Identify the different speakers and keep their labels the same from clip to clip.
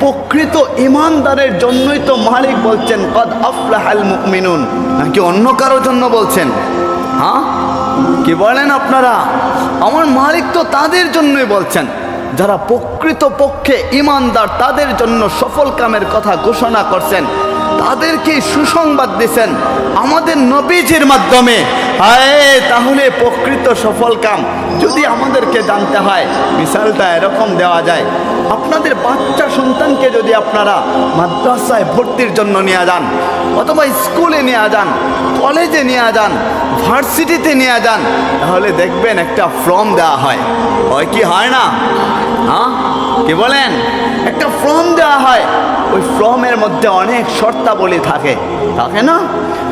Speaker 1: প্রকৃত ইমানদারের জন্যই তো মালিক বলছেন, কদ আফলাহাল মুমিনুন। নাকি অন্য কারোর জন্য বলছেন? হ্যাঁ? কি বলেন আপনারা? আমার মালিক তো তাদের জন্যই বলছেন। যারা প্রকৃত পক্ষে ইমানদার, তাদের জন্য সফল কামের কথা ঘোষণা করছেন। তাদেরকে সুসংবাদ দিয়েছেন আমাদের নবীজির মাধ্যমে। হায়, তাহলে প্রকৃত সফল কাম। যদি আমাদেরকে জানতে হয়, মিসালটা এরকম দেওয়া যায়। আপনাদের বাচ্চা সন্তানকে যদি আপনারা মাদ্রাসায় ভর্তির জন্য নিয়ে যান, অথবা স্কুলে নিয়ে যান, কলেজে নিয়ে যান, ভার্সিটিতে নিয়ে যান, তাহলে দেখবেন একটা ফর্ম দেওয়া হয়। হয় কি হয় না? হ্যাঁ? কি বলেন? একটা ফর্ম দেওয়া হয়। ওই ফর্মের মধ্যে অনেক শর্তাবলী থাকে। থাকে না?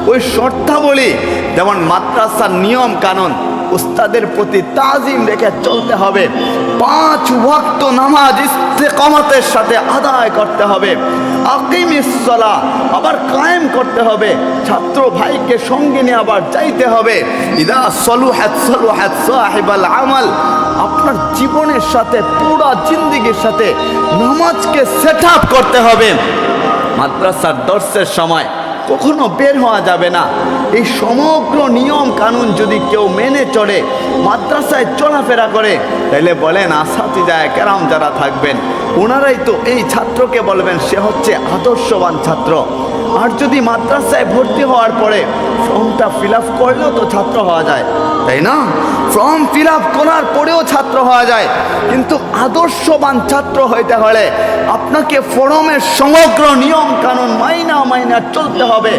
Speaker 1: ওই শর্তাবলী যেমন মাদ্রাসার নিয়ম কানুন উস্তাদের প্রতি তাজিম রেখে চলতে হবে। পাঁচ ওয়াক্ত নামাজ ইস্তেকামতের সাথে আদায় করতে হবে। আকিম ইসলা আবার কায়েম করতে হবে। ছাত্র ভাইকে সঙ্গে নিয়ে আবার যাইতে হবে। ইদা সলু হ্যাত সলু হ্যাত সাহেবাল আমাল, আপনার জীবনের সাথে, পুরা জিন্দিগির সাথে নামাজকে সেট করতে হবে। মাদ্রাসার দর্শের সময় কখনো বের হওয়া যাবে না। এই সমগ্র নিয়ম কানুন যদি কেউ মেনে চড়ে মাদ্রাসায় চলাফেরা করে, তাহলে বলেন আসাতি যায় কেরাম যারা থাকবেন, ওনারাই তো এই ছাত্রকে বলবেন, সে হচ্ছে আদর্শবান ছাত্র। আর যদি মাদ্রাসায় ভর্তি হওয়ার পরে ফর্মটা ফিল আপ করলেও তো ছাত্র হওয়া যায়। তাই না? ফর্ম ফিল আপ করার পরেও ছাত্র হওয়া যায়। কিন্তু আদর্শবান ছাত্র হইতে হলে আপনাকে ফরমের সমগ্র নিয়ম কানুন মাইনা মাইনা চলতে হবে।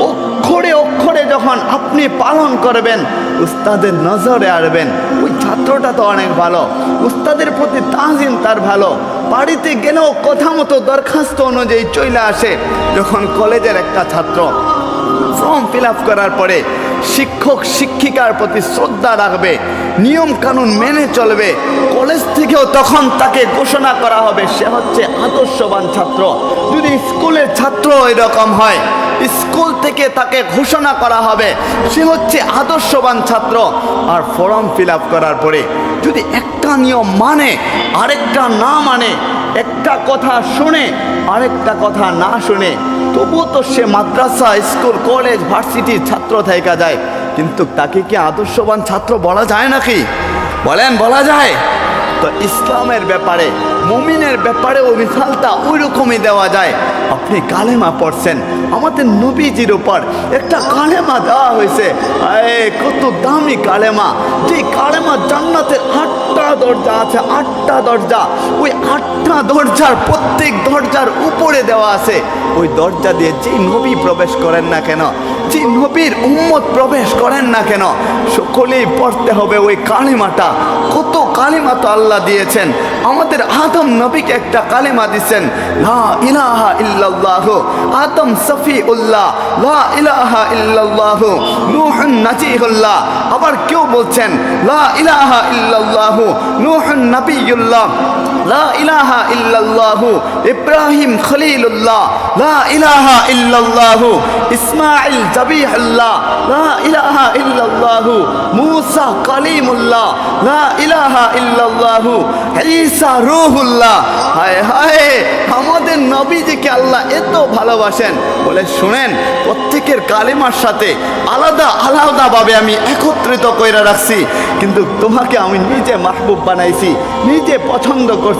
Speaker 1: অক্ষরে অক্ষরে যখন আপনি পালন করবেন, উস্তাদের নজরে আসবেন ওই ছাত্রটা তো অনেক ভালো। উস্তাদের প্রতি তাজিম তার ভালো। বাড়িতে গেলেও কথা মতো দরখাস্ত অনুযায়ী চলে আসে। যখন কলেজের একটা ছাত্র ফর্ম ফিল আপ করার পরে শিক্ষক, শিক্ষিকার প্রতি শ্রদ্ধা রাখবে, নিয়ম কানুন মেনে চলবে। কলেজ থেকেও তখন তাকে ঘোষণা করা হবে, সে হচ্ছে আদর্শবান ছাত্র। যদি স্কুলের ছাত্র এরকম হয়, স্কুল থেকে তাকে ঘোষণা করা হবে, সে হচ্ছে আদর্শবান ছাত্র। আর ফর্ম ফিল করার পরে যদি একটা নিয়ম মানে আরেকটা না মানে একটা কথা শুনে, আরেকটা কথা না শুনে, তবুও তো সে মাদ্রাসা, স্কুল, কলেজ, ভার্সিটির ছাত্র থাইকা যায়। কিন্তু তাকে কি আদর্শবান ছাত্র বলা যায় নাকি? বলেন, বলা যায়। তো ইসলামের ব্যাপারে, মুমিনের ব্যাপারে ওই মিসালটা ওই রকমই দেওয়া যায়। আপনি কালেমা পড়ছেন, আমাদের নবীজির উপর একটা কালেমা দেওয়া হয়েছে। কত দামি কালেমা। যে কালেমা জান্নাতের আটটা দরজা আছে, আটটা দরজা। ওই আটটা দরজার প্রত্যেক দরজার উপরে দেওয়া আছে। ওই দরজা দিয়ে যে নবী প্রবেশ করেন না কেন যে নবীর উম্মত প্রবেশ করেন না কেন, সকলেই পড়তে হবে ওই কালিমাটা। কত কালিমা তো আল্লাহ দিয়েছেন। আমাদের আদম নবীকে একটা কালিমা দিচ্ছেন, লা ইলাহা ইল্লাল্লাহ। আদম সফি উল্লাহ লা ইলাহা ইল্লাল্লাহ। নূহুন নাজিহুল্লাহ। আবার কেউ বলছেন, লা ইলাহা ইল্লাল্লাহ। নূহুন নবিয়ুল্লাহ। লা ইলাহা ইল্লাল্লাহ ইব্রাহিম খলিলুল্লাহ, লা ইলাহা ইল্লাল্লাহ ইসমাইল জাবিহুল্লাহ, লা ইলাহা ইল্লাল্লাহ মুসা কালিমুল্লাহ, লা ইলাহা ইল্লাল্লাহ ঈসা রূহুল্লাহ। হায় হায়, আমাদের নবীজিকে আল্লাহ এত ভালোবাসেন। বলে শুনেন, প্রত্যেকের কালিমার সাথে আলাদা আলাদাভাবে আমি একত্রিত করে রাখছি। কিন্তু তোমাকে আমি নিজে মাহবুব বানাইছি, নিজে পছন্দ করছি।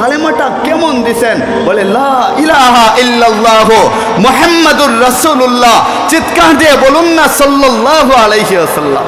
Speaker 1: কালেমাটা কেমন দিছেন? বলে, লা ইলাহা ইল্লাল্লাহ মুহাম্মাদুর রাসূলুল্লাহ। চিৎকার দিয়ে বলুন না, সাল্লাল্লাহু আলাইহি ওয়াসাল্লাম।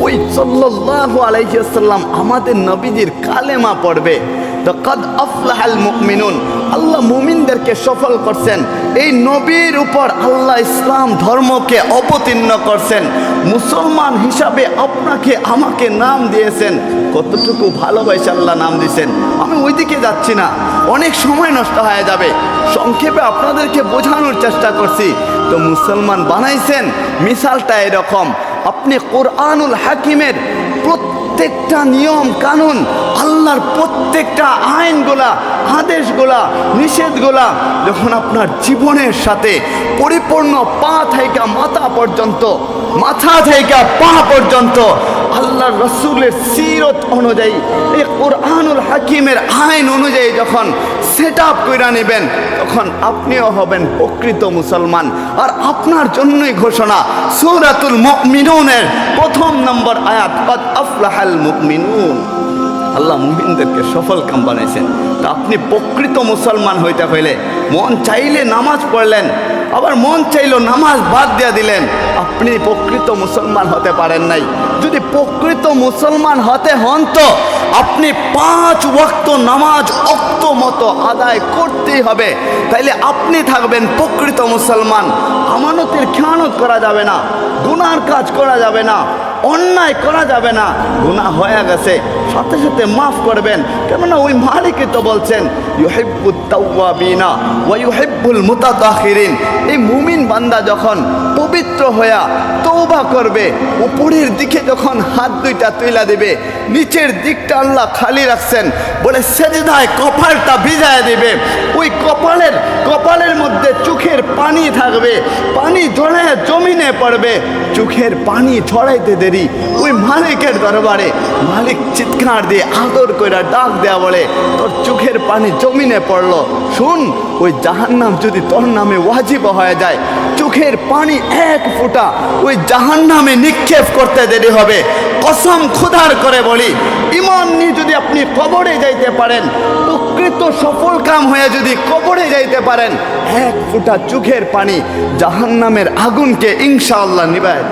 Speaker 1: ওই সাল্লাল্লাহু আলাইহি ওয়াসাল্লাম আমাদের নবীজির কালেমা পড়বে। তো কদ আফলাহাল মুমিনুন আল্লাহ মুমিনদেরকে সফল করছেন। এই নবীর উপর আল্লাহ ইসলাম ধর্মকে অবতীর্ণ করছেন। মুসলমান হিসাবে আপনাকে আমাকে নাম দিয়েছেন। কতটুকু ভালোবাসে আল্লাহ নাম দিয়েছেন। আমি ওইদিকে যাচ্ছি না। অনেক সময় নষ্ট হয়ে যাবে। সংক্ষেপে আপনাদেরকে বোঝানোর চেষ্টা করছি। তো মুসলমান বানাইছেন মিসালটা এরকম। আপনি কোরআনুল হাকিমের প্রত্যেকটা নিয়ম কানুন, আল্লাহর প্রত্যেকটা আইনগুলা, আদেশগুলা, নিষেধগুলা যখন আপনার জীবনের সাথে পরিপূর্ণ পা থেকে মাথা পর্যন্ত, মাথা থেকে পা পর্যন্ত আল্লাহ রসুলের সিরত অনুযায়ী, এই কোরআনুল হাকিমের আইন অনুযায়ী যখন সেট আপ করে নেবেন, তখন আপনিও হবেন প্রকৃত মুসলমান। আর আপনার জন্যই ঘোষণা, সৌরাতুল মুমিনুনের প্রথম নম্বর আয়াত আফলাহাল মুমিনুন। আল্লাহ মুমিনদেরকে সফল কাম বানাইছেন। তা আপনি প্রকৃত মুসলমান হইতে হইলে মন চাইলে নামাজ পড়লেন, আবার মন চাইলো নামাজ বাদ দিয়া দিলেন। আপনি প্রকৃত মুসলমান হতে পারেন নাই। যদি প্রকৃত মুসলমান হতে হন তো আপনি পাঁচ ওয়াক্ত নামাজ অক্ত মতো আদায় করতেই হবে। তাইলে আপনি থাকবেন প্রকৃত মুসলমান। আমানতের খেয়ানত করা যাবে না, গুনার কাজ করা যাবে না। অন্যায় করা যাবে না। গুনাহ হয়ে গেছে। সাথে সাথে মাফ করবেন। কেননা ওই মালিকই তো বলছেন, ইউহিব্বুত তাওয়াবিনা ওয়া ইউহিব্বুল মুতাতাখিরিন। এই মুমিন বান্দা যখন পবিত্র হইয়া তৌবা করবে, উপরের দিকে যখন হাত দুইটা তুইলা দিবে, নিচের দিকটা আল্লাহ খালি রাখছেন, বলে সেজদায় কপালটা ভিজায় দিবে। ওই কপালের কপালের মধ্যে চোখের পানি থাকবে, পানি ঝরে জমিনে পড়বে, চোখের পানি ছড়াইতে দেরি ওই মালিকের দরবারে মালিক চিৎকার দিয়ে আদর কইরা ডাক দেয়া বলে, তোর চোখের পানি জমিনে পড়ল। শুন, ওই জাহান্নাম যদি তোর নামে ওয়াজিব হয়ে যায়, চোখের পানি এক ফোঁটা ওই জাহান্নামে নিক্ষেপ করতে দেরি হবে। কসম খুদার করে বলি, ইমান নিয়ে যদি আপনি কবরে যাইতে পারেন, প্রকৃত সফল কাম হয়ে যদি কবরে যাইতে পারেন, এক ফোঁটা চোখের পানি জাহান্নামের আগুনকে ইনশাআল্লাহ নিবায়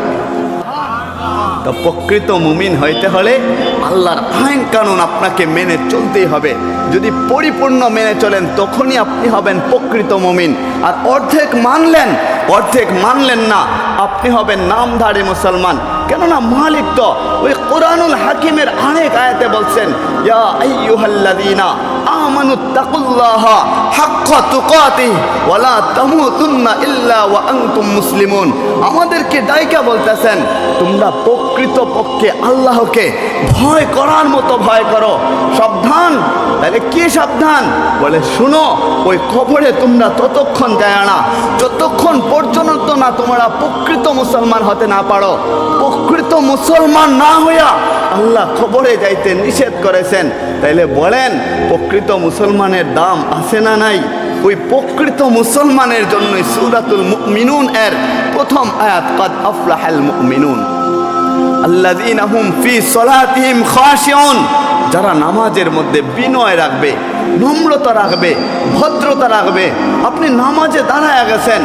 Speaker 1: তা প্রকৃত মুমিন হইতে হলে আল্লাহর আইন কানুন আপনাকে মেনে চলতেই হবে। যদি পরিপূর্ণ মেনে চলেন, তখনই আপনি হবেন প্রকৃত মুমিন। আর অর্ধেক মানলেন অর্ধেক মানলেন না, আপনি হবেন নামধারী মুসলমান। কেননা মালিক তো, ওই কোরআনুল হাকিমের আরেক আয়াতে বলছেন, ইয়া আইয়ুহাল্লাযীনা আমানু তাকুল্লাহা হাক্কা তুকাতিহি ওয়ালা তামুতুন্না ইল্লা ওয়া আনতুম মুসলিমুন। আমাদেরকে ডাইকা বলতেছেন, তোমরা প্রকৃত পক্ষে আল্লাহকে ভয় করার মতো ভয় করো। সাবধান। তাহলে কি সাবধান? বলে, শুনো, ওই কবরে তোমরা ততক্ষণ যায় না। যতক্ষণ পর্যন্ত না তোমরা প্রকৃত মুসলমান হতে না পারো। প্রকৃত মুসলমান না হইয়া আল্লাহ খবরে যাইতে নিষেধ করেছেন। তাইলে বলেন, প্রকৃত মুসলমানের দাম আছে না নাই? ওই প্রকৃত মুসলমানের জন্যই সুরাতুল মুমিনুন এর প্রথম আয়াত, কাদ আফলাহাল মুমিনুন। আল্লাযীনা হুম ফি সলাতিহিম খাশিউন। যারা নামাজের মধ্যে বিনয় রাখবে নম্রতা রাখবে, ভদ্রতা রাখবে। আপনি নামাজে দাঁড়ায় গেছেন,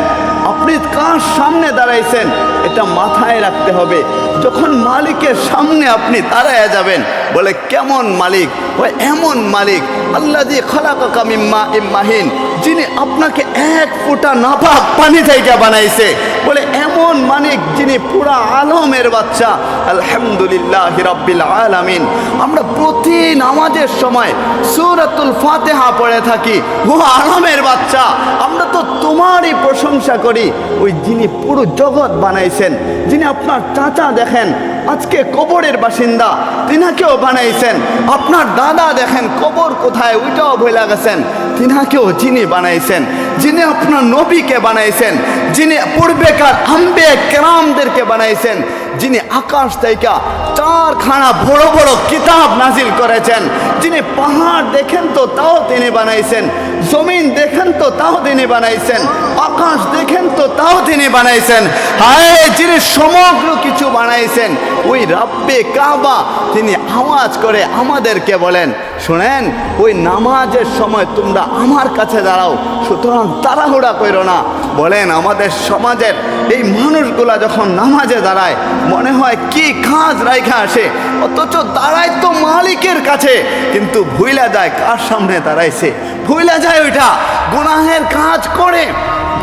Speaker 1: আপনি কার সামনে দাঁড়াইছেন, এটা মাথায় রাখতে হবে। যখন মালিকের সামনে আপনি দাঁড়ায় যাবেন, বলে, কেমন মালিক? ওই এমন মালিক আল্লাহ দিয়ে খলাকা মিম্মা ইম্মাহিন যিনি আপনাকে এক ফোঁটা নাপাক পানি থেকে বানাইছে। বলে এমন মানিক যিনি পুরা আলমের বাচ্চা। আলহামদুলিল্লাহ রাব্বিল আলামিন। আমরা প্রতি নামাজের সময় সূরাতুল ফাতেহা পড়ে থাকি। ও আলমের বাচ্চা। আমরা তো তোমারই প্রশংসা করি। ওই যিনি পুরো জগৎ বানাইছেন, যিনি আপনার চাচা দেখেন, আজকে কবরের বাসিন্দা, তিনাকেও বানাইছেন। আপনার দাদা দেখেন কবর কোথায়, ওইটাও ভুলে গেছেন। তিনাকেও যিনি বানাইছেন। যিনি আপনার নবীকে বানাইছেন যিনি পূর্বেকার আম্বে কেরামদেরকে বানাইছেন যিনি আকাশ থেকে চারখানা বড় বড় কিতাব নাজিল করেছেন, যিনি পাহাড় দেখেন তো তাও তিনি বানাইছেন, জমিন দেখেন তো তাও তিনি বানাইছেন, আকাশ দেখেন তো তাও তিনি বানাইছেন, হায়, যিনি সমগ্র কিছু বানাইছেন, ওই রাব্বে কাবা, তিনি আওয়াজ করে আমাদেরকে বলেন, শোনেন, ওই নামাজের সময় তোমরা আমার কাছে দাঁড়াও, সুতরাং তাড়াহুড়া করো না, বলেন আমাদের সমাজের এই মানুষগুলা যখন নামাজে দাঁড়ায় মনে হয় কি কাজ রাইখা আসে? অথচ দাঁড়ায় তো মালিকের কাছে। কিন্তু ভুইলা যায় কার সামনে দাঁড়াইছে? ভুইলা যায় ওইটা গুনাহের কাজ করে।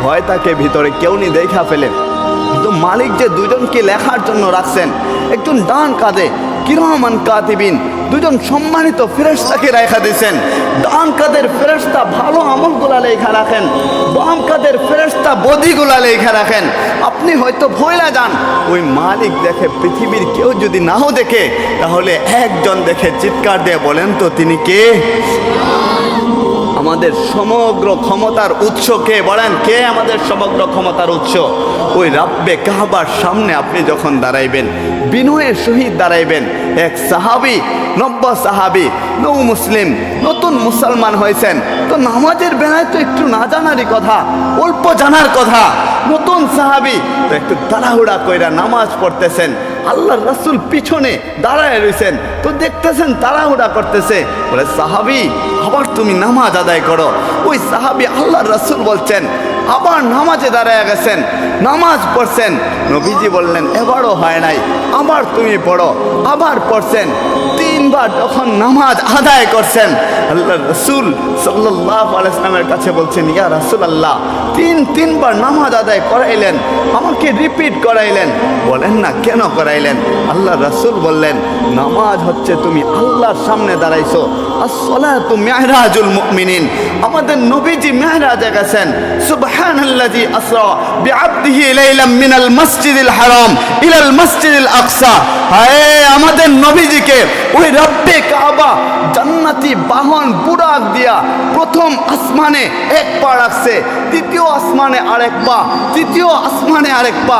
Speaker 1: ভয় তাকে ভিতরে কেউ নি দেখা ফেলে। কিন্তু মালিক যে দুজনকে লেখার জন্য রাখছেন, একজন ডান কাঁধে কিরহমান কাতিবিন। দুজন সম্মানিত ফেরেস্তাকে রেখা দিয়েছেন। ডান কাদের ফেরেস্তা ভালো আমল আমলগুলা লেখা রাখেন। বাম কাদের ফেরেস্তা বদিগুলা লেখা রাখেন। আপনি হয়তো ভয়লা যান, ওই মালিক দেখে পৃথিবীর কেউ যদি নাও দেখে, তাহলে একজন দেখে চিৎকার দিয়ে বলেন তো, তিনি কে? আমাদের সমগ্র ক্ষমতার উৎস কে বলেন? কে আমাদের সমগ্র ক্ষমতার উৎস? ওই রাব্বে কাহাবার সামনে আপনি যখন দাঁড়াইবেন বিনয়ের সহিত দাঁড়াইবেন, এক সাহাবি নব্য সাহাবি, নৌ মুসলিম, নতুন মুসলমান হয়েছেন, তো নামাজের বেলায় তো একটু না জানারই কথা, অল্প জানার কথা, নতুন সাহাবি, তো একটু তাড়াহুড়া কইরা নামাজ পড়তেছেন আল্লাহ রাসুল পিছনে দাঁড়ায় রয়েছেন তো দেখতেছেন তাড়াহুড়া করতেছে। বলে, সাহাবি, আবার তুমি নামাজ আদায় করো। ওই সাহাবি আল্লাহ রাসুল বলছেন, আবার নামাজে দাঁড়ায় গেছেন, নামাজ পড়ছেন। নবীজি বললেন, এবারও হয় নাই, আবার তুমি পড়ো। আবার পড়ছেন। তিনবার যখন নামাজ আদায় করছেন, আল্লাহ রসুল সাল্লাহ আলাইসলামের কাছে বলছেন, ইয়া রাসুল আল্লাহ তিন, তিনবার নামাজ আদায় করাইলেন, আমাকে রিপিট করাইলেন। বলেন না, কেন করাইলেন? আল্লাহ রসুল বললেন, নামাজ হচ্ছে তুমি আল্লাহর সামনে দাঁড়াইছো। আসসালাতু মেহরাজুল মুমিনিন। আমাদের নবীজি মেহরাজে গেছেন, সুবহানাল্লাযী আসরা বিআবদিহি লাইলাম মিনাল মাসজিদিল হারাম ইলাল মাসজিদিল আকসা। হায় আমাদের নবীজিকে ওই রব্বে কাবা জান্নাতি বাহন বুড়াক দিয়া প্রথম আসমানে এক পা রাখছে দ্বিতীয় আসমানে আরেক পা, তৃতীয় আসমানে আরেক পা,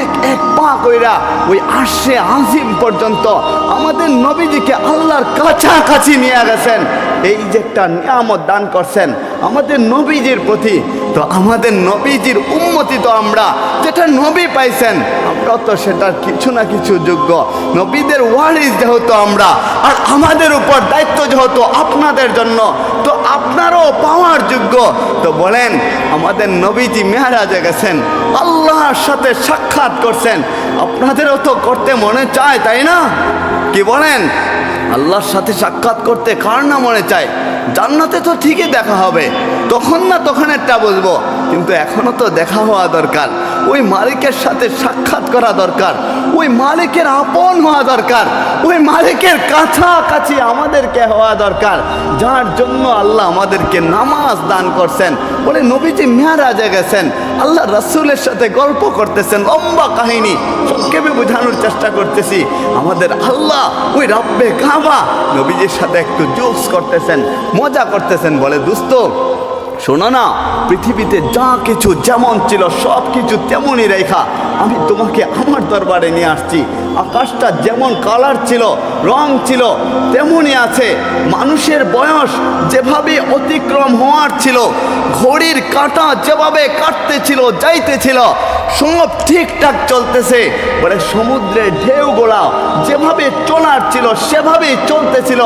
Speaker 1: এক এক পা কইরা ওই আশে আজিম পর্যন্ত আমাদের নবীজিকে আল্লাহর কাছাকাছি নিয়ে গেছেন। এই যে একটা নিয়ামত দান করছেন আমাদের নবীজির প্রতি, তো আমাদের নবীজির উন্মতি তো আমরা, যেটা নবী পাইছেন আমরা তো সেটার কিছু না কিছু যোগ্য। নবীদের ওয়ারিস যেহেতু আমরা, আর আমাদের উপর দায়িত্ব যেহেতু আপনাদের জন্য, তো আপনারও পাওয়ার যোগ্য। তো বলেন, আমাদের নবীজি মেহারাজে গেছেন, আল্লাহর সাথে সাক্ষাৎ করছেন। আপনাদেরও তো করতে মনে চায়, তাই না? কি বলেন? আল্লাহর সাথে সাক্ষাৎ করতে কার না মনে চায়? জান্নাতে তো ঠিকই দেখা হবে। তখন না তখন একটা বলব, কিন্তু এখনও তো দেখা হওয়া দরকার। ওই মালিকের সাথে সাক্ষাৎ করা দরকার। ওই মালিকের আপন হওয়া দরকার। ওই মালিকের কাছাকাছি আমাদেরকে হওয়া দরকার। যার জন্য আল্লাহ আমাদেরকে নামাজ দান করছেন। বলে নবীজি মেয়ারাজে গেছেন। আল্লাহ রাসূলের সাথে গল্প করতেছেন, লম্বা কাহিনী। সংক্ষেপে বোঝানোর চেষ্টা করতেছি। আমাদের আল্লাহ ওই রব্বে কাবা নবীজির সাথে একটু জোকস করতেছেন। মজা করতেছেন বলে, দুস্ত, শোনো না, পৃথিবীতে যা কিছু যেমন ছিল সব কিছু তেমনই রেখা। আমি তোমাকে আমার দরবারে নিয়ে আসছি। আকাশটা যেমন কালার ছিল, রং ছিল, তেমনই আছে। মানুষের বয়স যেভাবে অতিক্রম হওয়ার ছিল, ঘড়ির কাঁটা যেভাবে কাটতেছিল যাইতেছিল সব ঠিকঠাক চলতেছে। বলে সমুদ্রের ঢেউগুলা যেভাবে চলার ছিল, সেভাবেই চলতেছিল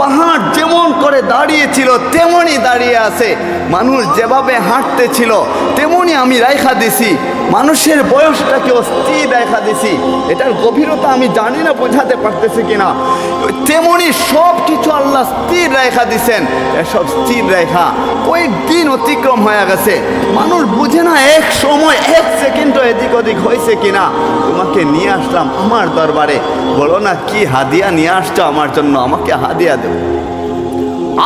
Speaker 1: পাহাড় যেমন করে দাঁড়িয়েছিল তেমনই দাঁড়িয়ে আছে। মানুষ যেভাবে হাঁটতেছিল তেমনই আমি রাইখা দিছি। মানুষের বয়সটাকেও স্থির দেখা দিছি। এটার গভীরতা আমি জানি না, বোঝাতে পারতেছি কিনা। তেমনি সব কিছু আল্লাহ স্থির রেখা দিছেন। এসব স্থির রেখা কয়েকদিন অতিক্রম হয়ে গেছে। মানুষ বুঝে না এক সময়, এক সেকেন্ডও এদিক ওদিক হয়েছে কিনা। তোমাকে নিয়ে আসলাম আমার দরবারে। বলো না, কি হাদিয়া নিয়ে আসছো আমার জন্য? আমাকে হাদিয়া দেবো।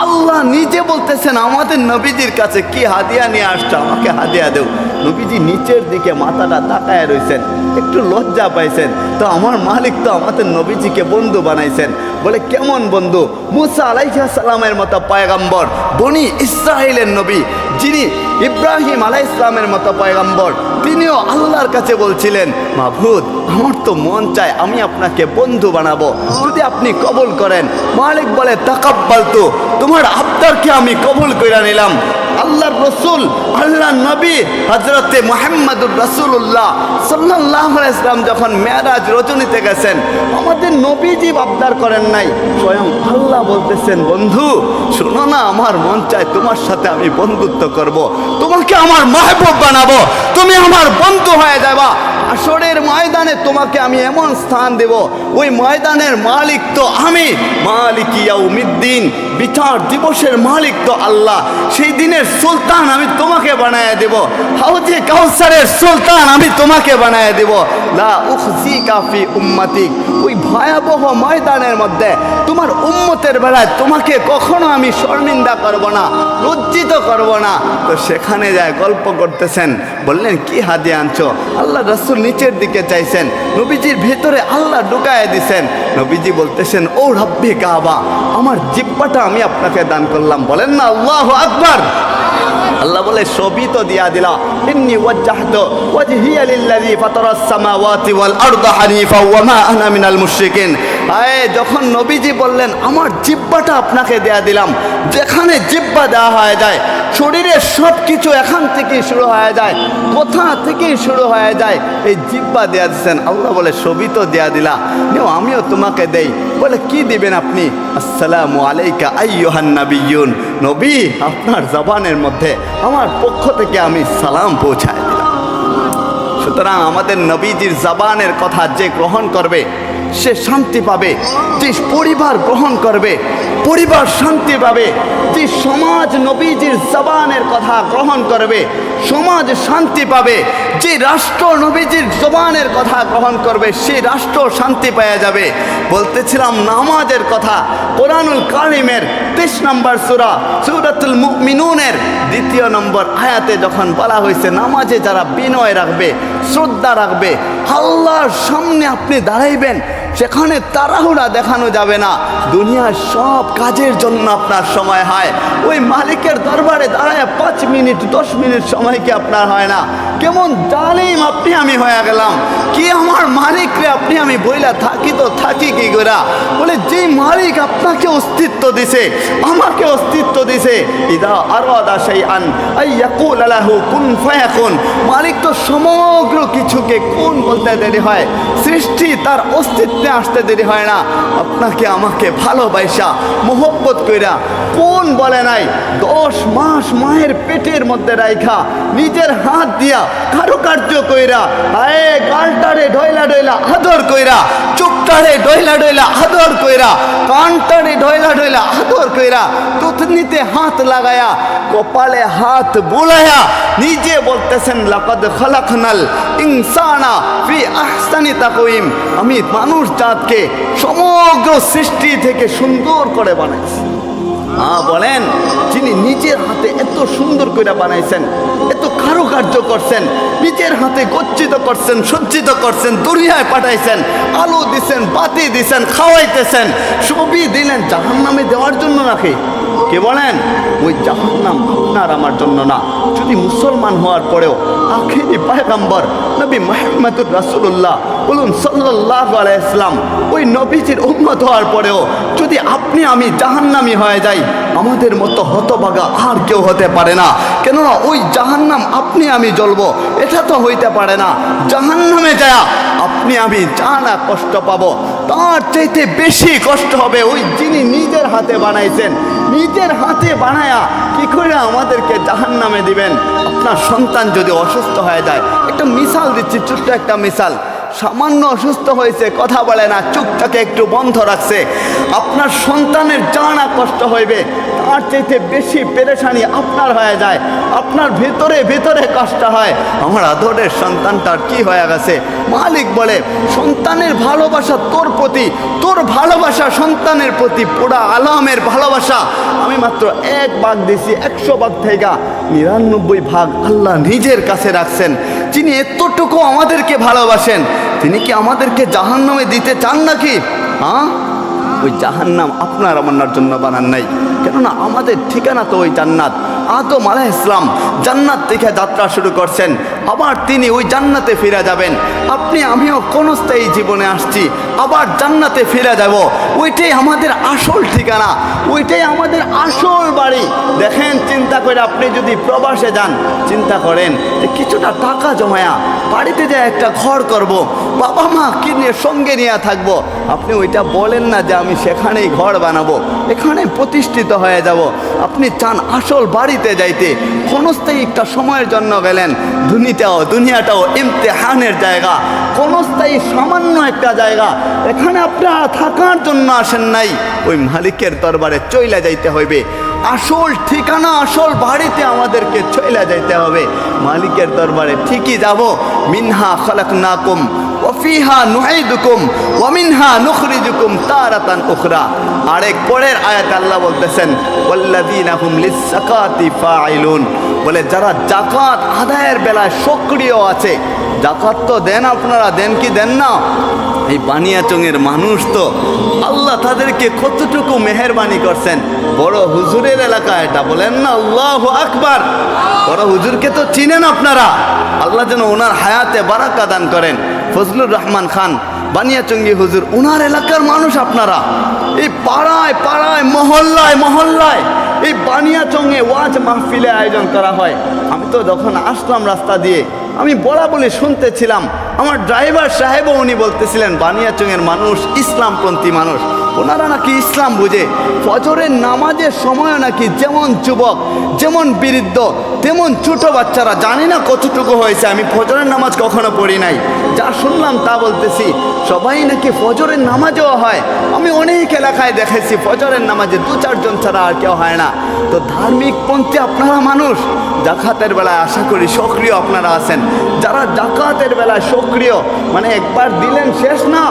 Speaker 1: আল্লাহ নিজে বলতেছেন, আমাদের নবীজির কাছে কি হাদিয়া নিয়ে আসছো? আমাকে হাদিয়া দেও। নবীজি নিচের দিকে মাথাটা তাকায় রয়েছেন একটু লজ্জা পাইছেন। তো আমার মালিক তো আমাদের নবীজিকে বন্ধু বানাইছেন। বলে, কেমন বন্ধু? মুসা আলাইহা সালামের মতো পয়গাম্বর, বনি ইসরায়েলের নবী, যিনি ইব্রাহিম আলাই ইসলামের মতো পয়গাম্বর, তিনিও আল্লাহর কাছে বলছিলেন, মাহবুদ, আমার তো মন চায় আমি আপনাকে বন্ধু বানাবো। যদি আপনি কবুল করেন। মালিক বলে, তাকাব্বাল তো, তোমার আবদারকে আমি কবুল করে নিলাম। আল্লাহর রসুল আল্লাহ নবী হজরতে মোহাম্মদুর রসুল্লাহ সাল্লাহ ইসলাম যখন মেয়ারাজ রজনীতে গেছেন, আমাদের নবীজি আবদার করেন নাই। স্বয়ং আল্লাহ বলতেছেন, বন্ধু, শোনো না, আমার মন চায় তোমার সাথে আমি বন্ধুত্ব করব। তোমাকে আমার মাহবুব বানাবো। তুমি আমার বন্ধু হয়ে যাবা। আসরের ময়দানে তোমাকে আমি এমন স্থান দেব, ওই ময়দানের মালিক তো আমি। মালিক ইয়াউমিদ্দিন, বিচার দিবসের মালিক তো আল্লাহ। সেই দিনের সুলতান আমি তোমাকে বানায় দেব। হাউজে কাউসারের সুলতান আমি তোমাকে বানায় দেব। লা উখজি কাফি উম্মাতিক, ওই ভয়াবহ ময়দানের মধ্যে তোমার উম্মতের বেলায় তোমাকে কখনো আমি শর্মিন্দা করব না, লজ্জিত করব না। তো সেখানে যায় গল্প করতেছেন বললেন, কি হাদিয়া আনছো? আল্লাহ রসুল নিচের দিকে চাইছেন, নবীজির ভেতরে আল্লাহ ঢুকায় দিছেন। নবীজি বলতেছেন, ও রব্বে কাবা, আমার জিব্বাটা আমি আপনাকে দান করলাম। বলেন না, আল্লাহ আকবার। আল্লাহ বলে সবই তো দিয়া দিলা। ইন্নি ওয়াজ্জাহতু ওয়াজহিয়া লিল্লাযী ফাতারাস সামাওয়াতি ওয়াল আরদা হানিফা ওয়া মা আনা মিনাল মুশরিকিন। আয়, যখন নবীজি বললেন, আমার জিব্বাটা আপনাকে দেয়া দিলাম, যেখানে জিব্বা দেওয়া হয়ে যায় শরীরের সব কিছু এখান থেকে শুরু হয়ে যায়, কোথা থেকে শুরু হয়ে যায়, এই জিব্বা দেয়া দিচ্ছেন আল্লাহ বলে সবই তো দেয়া দিলা। নিও, আমিও তোমাকে দেই। বলে, কি দিবেন আপনি? আসসালামু আলাইকা আইয়ুহান নাবিয়্যুন। নবী, আপনার জবানের মধ্যে আমার পক্ষ থেকে আমি সালাম পৌঁছায় দিলাম। সুতরাং আমাদের নবীজির জবানের কথা যে গ্রহণ করবে, সে শান্তি পাবে। যে পরিবার গ্রহণ করবে পরিবার শান্তি পাবে। যে সমাজ নবীজির জবানের কথা গ্রহণ করবে, সমাজ শান্তি পাবে। যে রাষ্ট্র নবীজির জবানের কথা গ্রহণ করবে, সে রাষ্ট্র শান্তি পাওয়া যাবে। বলতেছিলাম নামাজের কথা, কোরআনুল কালিমের তেইশ নম্বর সুরা, সুরাতুল মুমিনুনের দ্বিতীয় নম্বর আয়াতে যখন বলা হয়েছে, নামাজে যারা বিনয় রাখবে, শ্রদ্ধা রাখবে, আল্লাহর সামনে আপনি দাঁড়াইবেন সেখানে তাড়াহুড়া দেখানো যাবে না। দুনিয়ার সব কাজের জন্য আপনার সময় হয়। ওই মালিকের দরবারে দাঁড়ায় পাঁচ মিনিট, দশ মিনিট সময়কে আপনার হয় না? কেমন জালিম আপনি আমি হয়ে গেলাম। কি আমার মালিক রে আপনি আমি বইলা থাকি তো থাকি কি গোরা বলে যে মালিক আপনাকে অস্তিত্ব দিছে, আমাকে অস্তিত্ব দিছে, ইদা আরও আদা সেই আন আইয়াকুল আলাহু কুন ফায়াকুন। মালিক তো সমগ্র কিছুকে কোন বলতে দেরি হয়? সৃষ্টি তার অস্তিত্বে আসতে দেরি হয় না। আপনাকে আমাকে ভালোবাসা, মোহব্বত কইরা কোন বলে নাই? দশ মাস মায়ের পেটের মধ্যে রাইখা, নিজের হাত দিয়া কারুকার্য কইরা, আয়ে গালটারে ডয়লা ডয়লা আদর কইরা চোখটারে ডয়লা ডয়লা আদর কইরা, কানটারে ডয়লা ডয়লা আদর কইরা, তুতনিতে হাত লাগায়া, কপালে হাত বুলায়া, নিজে বলতেছেন, লাকাদ খালাকনাল ইনসানা ফি আহসানি তাকওয়িম। আমি মানুষ জাতকে সমগ্র সৃষ্টি থেকে সুন্দর করে বানাইছি। হ্যাঁ বলেন, যিনি নিজের হাতে এত সুন্দর করে বানাইছেন, এত কারুকার্য করছেন, নিজের হাতে গচ্ছিত করছেন, সজ্জিত করছেন, দুনিয়ায় পাঠাইছেন, আলো দিছেন, বাতি দিছেন, খাওয়াইতেছেন সবই দিলেন জাহান নামে দেওয়ার জন্য নাকি? কে বলেন? ওই জাহান্নাম আপনার আমার জন্য না। যদি মুসলমান হওয়ার পরেও আখেরি পায়গাম্বর নবী মাহমুদুর রাসুল্লাহ বলুন সাল্লাহ আলাইসলাম ওই নবীজির উন্মত হওয়ার পরেও যদি আপনি আমি জাহান্নামি হয়ে যাই, আমাদের মতো হতভাগা আর কেউ হতে পারে না। কেননা ওই জাহান্নাম আপনি আমি জ্বলবো, এটা তো হইতে পারে না। জাহান্নামে যায় আপনি আমি যা না কষ্ট পাবো। তার চাইতে বেশি কষ্ট হবে ওই যিনি নিজের হাতে বানাইছেন নিজের হাতে বানায়া কি করে আমাদেরকে জাহান নামে দিবেন? আপনার সন্তান যদি অসুস্থ হয়ে যায়, একটা মিশাল দিচ্ছি, ছোট্ট একটা মিশাল। সামান্য অসুস্থ হয়েছে, কথা বলে না চুপটাকে একটু বন্ধ রাখছে। আপনার সন্তানের জানা কষ্ট হইবে তার চাইতে বেশি পেরেশানি আপনার হয়ে যায়। আপনার ভেতরে ভেতরে কষ্ট হয়। আমার আদরের সন্তানটার কি হয়ে গেছে? মালিক বলে, সন্তানের ভালোবাসা তোর প্রতি, তোর ভালোবাসা সন্তানের প্রতি পুরা আলমের ভালোবাসা। আমি মাত্র এক ভাগ দিছি, একশো ভাগ থেকে নিরানব্বই ভাগ আল্লাহ নিজের কাছে রাখছেন। যিনি এতটুকু আমাদেরকে ভালোবাসেন, তিনি কি আমাদেরকে জাহান্নামে দিতে চান নাকি? হ্যাঁ? ওই জাহান্নাম আপনার আমার জন্য বানান নাই। কেননা আমাদের ঠিকানা তো ওই জান্নাত। আদম আলাহ ইসলাম জান্নাত থেকে যাত্রা শুরু করছেন। আবার তিনি ওই জান্নাতে ফিরে যাবেন। আপনি, আমিও ক্ষণস্থায়ী জীবনে আসছি, আবার জান্নাতে ফিরে যাব। ওইটাই আমাদের আসল ঠিকানা, ওইটাই আমাদের আসল বাড়ি। দেখেন, চিন্তা করে আপনি যদি প্রবাসে যান, চিন্তা করেন যে কিছুটা টাকা জমায়া বাড়িতে যায় একটা ঘর করব, বাবা মা কি নিয়ে সঙ্গে নিয়ে থাকব? আপনি ওইটা বলেন না যে আমি সেখানেই ঘর বানাবো এখানে প্রতিষ্ঠিত হয়ে যাব। আপনি চান আসল বাড়িতে যাইতে ক্ষণস্থায়ী একটা সময়ের জন্য গেলেন। দুনিটাও, দুনিয়াটাও ইমতেহানের জায়গা, ক্ষণস্থায়ী সামান্য একটা জায়গা। এখানে আপনারা থাকার জন্য আসেন নাই। ওই মালিকের দরবারে চইলা যাইতে হইবে। আসল ঠিকানা, আসল বাড়িতে আমাদেরকে চলে যাইতে হবে। মালিকের দরবারে ঠিকই যাব। মিনহা খলাক নাকুম ওফিহা নুহাইদুকুম ওয়ামিনহা নুখরিজুকুম তারাতান উখরা। আরেক পরের আয়াত আল্লাহ বলতেছেন, ওয়াল্লাযীনা হুম লিস-সাকাতি ফাইলুন বলে, যারা জাকাত আদায়ের বেলায় সক্রিয় আছে জাকাত তো দেন আপনারা, দেন কি দেন না? এই বানিয়াচঙের মানুষ তো আল্লাহ তাদেরকে কতটুকু মেহরবানি করছেন। বড় হুজুরের এলাকা এটা, বলেন না, আল্লাহ আকবার। বড় হুজুরকে তো চিনেন আপনারা। আল্লাহ যেন ওনার হায়াতে বারাকা দান করেন। ফজলুর রহমান খান বানিয়াচঙ্গি হুজুর ওনার এলাকার মানুষ আপনারা। এই পাড়ায় পাড়ায়, মহল্লায় মহল্লায় এই বানিয়াচঙ্গে ওয়াজ মাহফিলে আয়োজন করা হয়। আমি তো যখন আসলাম রাস্তা দিয়ে আমি বলা বলে শুনতেছিলাম আমার ড্রাইভার সাহেবও উনি বলতেছিলেন বানিয়াচংয়ের মানুষ ইসলামপন্থী মানুষ। ওনারা নাকি ইসলাম বুঝে। ফজরের নামাজের সময়ও নাকি যেমন যুবক, যেমন বৃদ্ধ, তেমন ছোট বাচ্চারা, জানি না কতটুকু হয়েছে, আমি ফজরের নামাজ কখনো পড়ি নাই। যা শুনলাম তা বলতেছি, সবাই নাকি ফজরের নামাজও হয়। আমি অনেক এলাকায় দেখেছি, ফজরের নামাজে দু চারজন ছাড়া আর কেউ হয় না। তো ধার্মিক পন্থী আপনারা মানুষ, জাকাতের বেলায় আশা করি সক্রিয় আপনারা আছেন। যারা জাকাতের বেলায় সক্রিয় মানে একবার দিলেন শেষ না,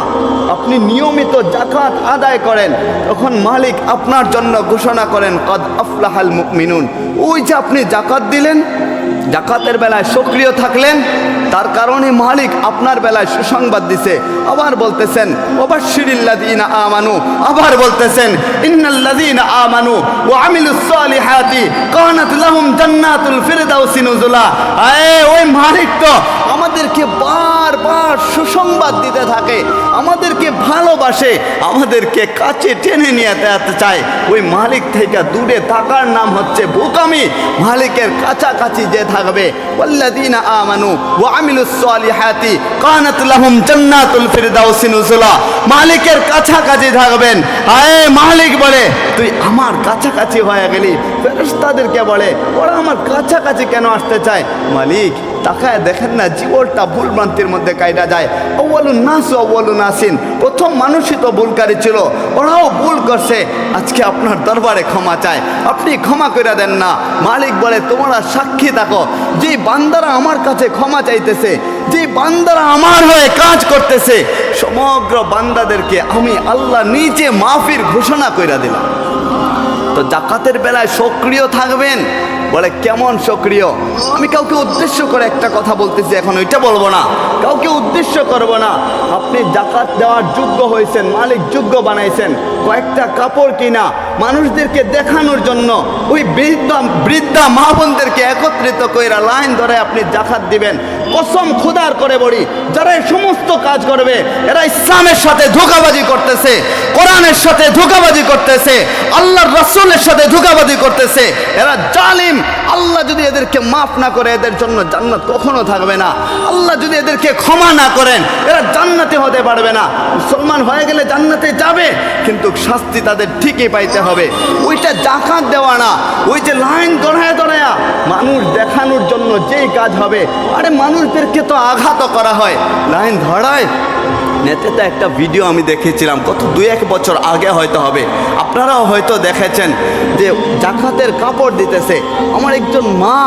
Speaker 1: আপনি নিয়মিত জাকাত আদায় করেন। তখন মালিক আপনার জন্য ঘোষণা করেন, কদ আফলাহাল মুকমিনুন ওই যে আপনি জাকাত দিলেন জাকাতের বেলায় সক্রিয় থাকলেন, তার কারণে মালিক আপনার বেলায় সুসংবাদ দিছে। আবার বলতেছেন ওবাশিরিল্লাযীনা আমানু। আবার বলতেছেন, ইন্নাল্লাযীনা আমানু ওয়া আমিলুস সালিহাতি কানাত লাহুম জান্নাতুল ফিরদাউসি নুজুলা। আয়ে ওই মালিক তো আমাদেরকে বারবার সুসংবাদ দিতে থাকে, আমাদেরকে ভালোবাসে, আমাদেরকে কাছে টেনে নিয়ে যেতে চায়। ওই মালিক থেকে দূরে থাকার নাম হচ্ছে বোকামি। মালিকের কাছাকাছি যে থাকবে। মালিকের কাছাকাছি থাকবেন। আয়ে মালিক বলে, তুই আমার কাছাকাছি হয়ে গেলি। ফেরেশতাদেরকে বলে, ওরা আমার কাছাকাছি কেন আসতে চায়? মালিক তাকায় দেখেন না জীবনটা ভুল ভ্রান্তির মধ্যে কায়দা যায়। অবলু নাস অবলু নাসিন। প্রথম মানুষই তো ভুলকারী ছিল। ওরাও ভুল করছে। আজকে আপনার দরবারে ক্ষমা চায়। আপনি ক্ষমা করে দেন না। মালিক বলে, তোমরা সাক্ষী থাকো। যে বান্দারা আমার কাছে ক্ষমা চাইতেছে যে বান্দারা আমার হয়ে কাজ করতেছে, সমগ্র বান্দাদেরকে আমি আল্লাহ নিজে মাফির ঘোষণা করে দিলাম। তো জাকাতের বেলায় সক্রিয় থাকবেন। বলে, কেমন সক্রিয়? আমি কাউকে উদ্দেশ্য করে একটা কথা বলতেছি এখন, ওইটা বলব না। কাউকে উদ্দেশ্য করব না। আপনি জাকাত দেওয়ার যোগ্য হয়েছেন, মালিক যোগ্য বানাইছেন, কয়েকটা কাপড় কিনা, মানুষদেরকে দেখানোর জন্য ওই বৃদ্ধা বৃদ্ধা মা বোনদেরকে একত্রিত কইরা লাইন ধরে আপনি জাকাত দিবেন। কসম খুদার করে বলি, যারা এই সমস্ত কাজ করবে, এরা ইসলামের সাথে ধোকাবাজি করতেছে, কোরআনের সাথে ধোকাবাজি করতেছে, আল্লাহর রাসূলের সাথে ধোকাবাজি করতেছে। এরা জালিম। আল্লাহ যদি এদেরকে মাফ না করে, এদের জন্য জান্নাত কখনো থাকবে না। আল্লাহ যদি এদেরকে ক্ষমা না করেন, এরা জান্নাতে হতে পারবে না। মুসলমান হয়ে গেলে জান্নাতে যাবে, কিন্তু শাস্তি তাদের ঠিকই পাইতে হবে। ওইটা জাকাত দেওয়া না। ওই যে লাইন দড়ায় দড়ায়া, মানুষ দেখানোর জন্য যেই কাজ হবে, আরে মানুষদেরকে তো আঘাত করা হয়। লাইন ধরায়। নেটেতে একটা ভিডিও আমি দেখেছিলাম কত দুই এক বছর আগে হয়তো হবে। আপনারাও হয়তো দেখেছেন যে জাকাতের কাপড় দিতেছে। আমার একজন মা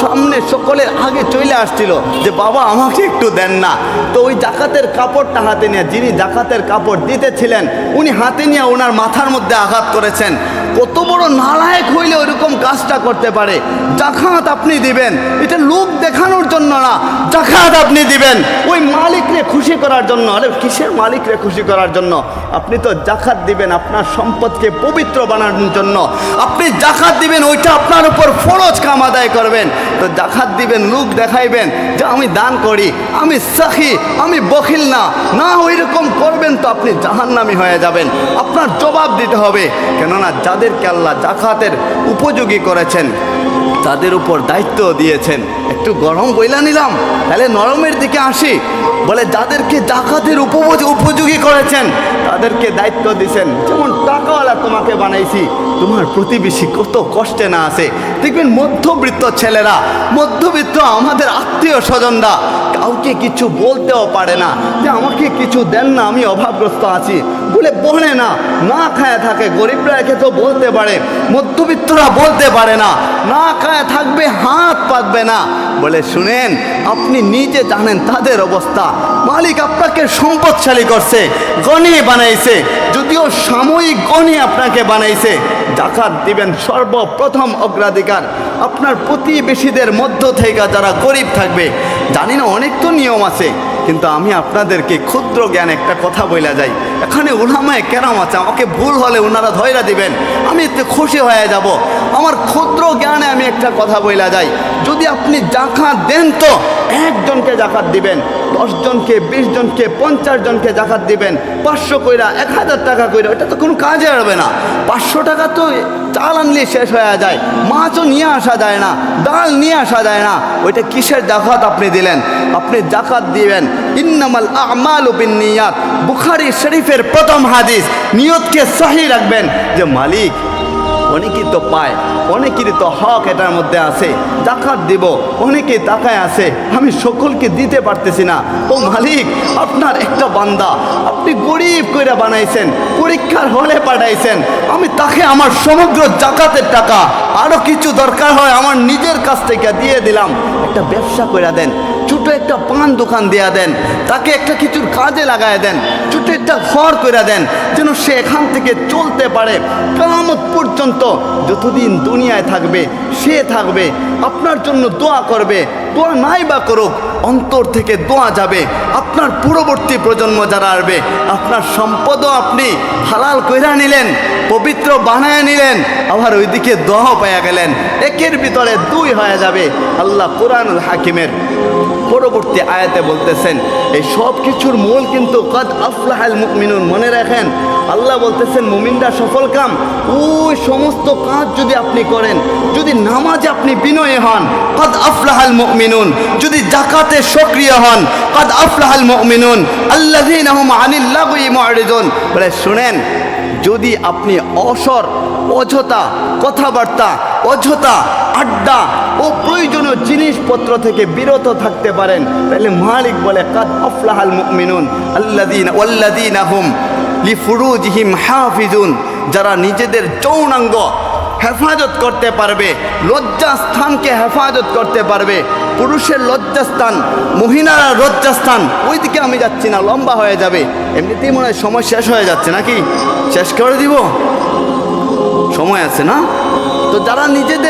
Speaker 1: সামনে সকলের আগে চলে আসছিল যে, বাবা, আমাকে একটু দেন না। তো ওই জাকাতের কাপড়টা হাতে নিয়ে, যিনি জাকাতের কাপড় দিতেছিলেন, উনি হাতে নিয়ে ওনার মাথার মধ্যে আঘাত করেছেন। কত বড় নালায়ক হইলে ওইরকম কাজটা করতে পারে। জাকাত আপনি দিবেন। এটা লোক দেখানোর জন্য না, জাকাত আপনি দিবেন। ওই মালিকরে খুশি করার জন্য। আরে কিসের মালিকরে খুশি করার জন্য? আপনি তো জাকাত দিবেন আপনার সম্পদকে পবিত্র বানানোর জন্য। আপনি জাকাত দিবেন, ওইটা আপনার উপর ফরজ কাম আদায় করবেন। তো জাকাত দিবেন লোক দেখাইবেন যে আমি দান করি, আমি সাখি, আমি বখিল না। না ওই রকম করবেন তো আপনি জাহান্নামি হয়ে যাবেন। আপনার জবাব দিতে হবে। কেননা যাদেরকে আল্লাহ জাকাতের উপযোগী করেছেন তাদের উপর দায়িত্ব দিয়েছেন। একটু গরম বইলা নিলাম, তাহলে নরমের দিকে আসি। বলে, যাদেরকে জাকাতের উপযোগী উপযোগী করেছেন, তাদেরকে দায়িত্ব দিয়েছেন যেমন টাকাওয়ালা তোমাকে বানাইছি, তোমার প্রতিবেশী কত কষ্টে না আছে। দেখবেন মধ্যবিত্ত ছেলেরা, মধ্যবিত্ত আমাদের আত্মীয় স্বজনরা, কাউকে কিছু বলতেও পারে না। যে আমাকে কিছু দেন না, আমি অভাবগ্রস্ত আছি। বলে বলে না। না খায় থাকে, গরিবরা তো বলতে পারে, মধ্যবিত্তরা বলতে পারে না। না খায় থাকবে, হাত পাতবে না। বলে, শুনেন, আপনি নিজে জানেন তাদের অবস্থা। মালিক আপনাকে সম্পদশালী করছে, গণে বানাইছে, যদিও সাময়িক গণে আপনাকে বানাইছে। জাকাত দিবেন সর্বপ্রথম অগ্রাধিকার। আপনার প্রতিবেশীদের মধ্য থেকে যারা গরিব থাকবে, জানি না, অনেক তো নিয়ম আছে। কিন্তু আমি আপনাদেরকে ক্ষুদ্র জ্ঞান একটা কথা বইলা যাই। এখানে উলামায় কেরাম আছে, আমাকে ভুল হলে ওনারা ধৈরা দিবেন। আমি এতে খুশি হয়ে যাব। আমার ক্ষুদ্র জ্ঞানে আমি একটা কথা বইলা যাই। যদি আপনি জাকাত দেন তো একজনকে জাকাত দিবেন, দশজনকে বিশ জনকে পঞ্চাশ জনকে জাকাত দিবেন। পাঁচশো কইরা এক হাজার টাকা কইরা ওটা তো কোনো কাজে আসবে না। পাঁচশো টাকা তো চাল আনলে শেষ হয়ে যায়, মাছও নিয়ে আসা যায় না, ডাল নিয়ে আসা যায় না। ওইটা কিসের জাকাত আপনি দিলেন? আপনি জাকাত দিবেন। ইন্নামাল আমাল বিন নিয়াত বুখারি শরীফের প্রথম হাদিস। নিয়তকে সহি রাখবেন যে মালিক অনেকেই তো পায়, অনেকেরই তো হক এটার মধ্যে আছে, জাকাত দিব, অনেকেই তাকায় আছে, আমি সকলকে দিতে পারতেছি না। ও মালিক, আপনার একটা বান্দা, আপনি গরিব করে বানাইছেন, পরীক্ষার হলে পাঠাইছেন, আমি তাকে আমার সমগ্র জাকাতের টাকা আরও কিছু দরকার হয় আমার নিজের কাছ থেকে দিয়ে দিলাম। একটা ব্যবসা করে দেন, ছোট একটা পান দোকান দেয়া দেন, তাকে একটা কিছুর কাজে লাগায় দেন একটা ঘর করে দেন, যেন সে এখান থেকে চলতে পারে। কামত পর্যন্ত যতদিন দুনিয়ায় থাকবে, সে থাকবে, আপনার জন্য দোয়া করবে। দোয়া নাই বা করুক, অন্তর থেকে দোয়া যাবে। আপনার পূর্ববর্তী প্রজন্ম যারা আসবে, আপনার সম্পদও আপনি হালাল কইরা নিলেন, পবিত্র বানায় নিলেন, আবার ওইদিকে দোয়া পাইয়া গেলেন। একের ভিতরে দুই হয়ে যাবে। আল্লাহ কোরআনুল হাকিমের পরবর্তী আয়াতে বলতেছেন, এই সব কিছুর মূল কিন্তু কদ আফলাহাল মুমিনুন মনে রাখেন আল্লাহ বলতেছেন, মুমিনরা সফল কাম। ওই সমস্ত কাজ যদি আপনি করেন, যদি নামাজে আপনি বিনয়ী হন, কদ আফলাহাল মুমিনুন। যদি জাকাতে সক্রিয় হন, কদ আফলাহাল মুমিনুন। আল্লাযীনা হুম আনিল লাগwi মুআরিদুন। বলে, শুনেন, যদি আপনি অসর, অযথা কথাবার্তা, অযথা আড্ডা ও প্রয়োজনীয় জিনিসপত্র থেকে বিরত থাকতে পারেন, তাহলে মালিক বলে, কাদ আফলাহাল মুমিনুন। আল্লাযীনা, ওয়াল্লাযীনা হুম লিফুরুজিহিম হাফিজুন, যারা নিজেদের যৌনাঙ্গ হেফাজত করতে পারবে, লজ্জাস্থানকে হেফাজত করতে পারবে, পুরুষের লজ্জাস্থান, মহিলারা লজ্জাস্থান ওই দিকে আমি যাচ্ছি না, লম্বা হয়ে যাবে। এমনিতেই মনে হয় সময় শেষ হয়ে যাচ্ছে নাকি? শেষ করে দিব? সময় আছে না? তো যারা নিজেদের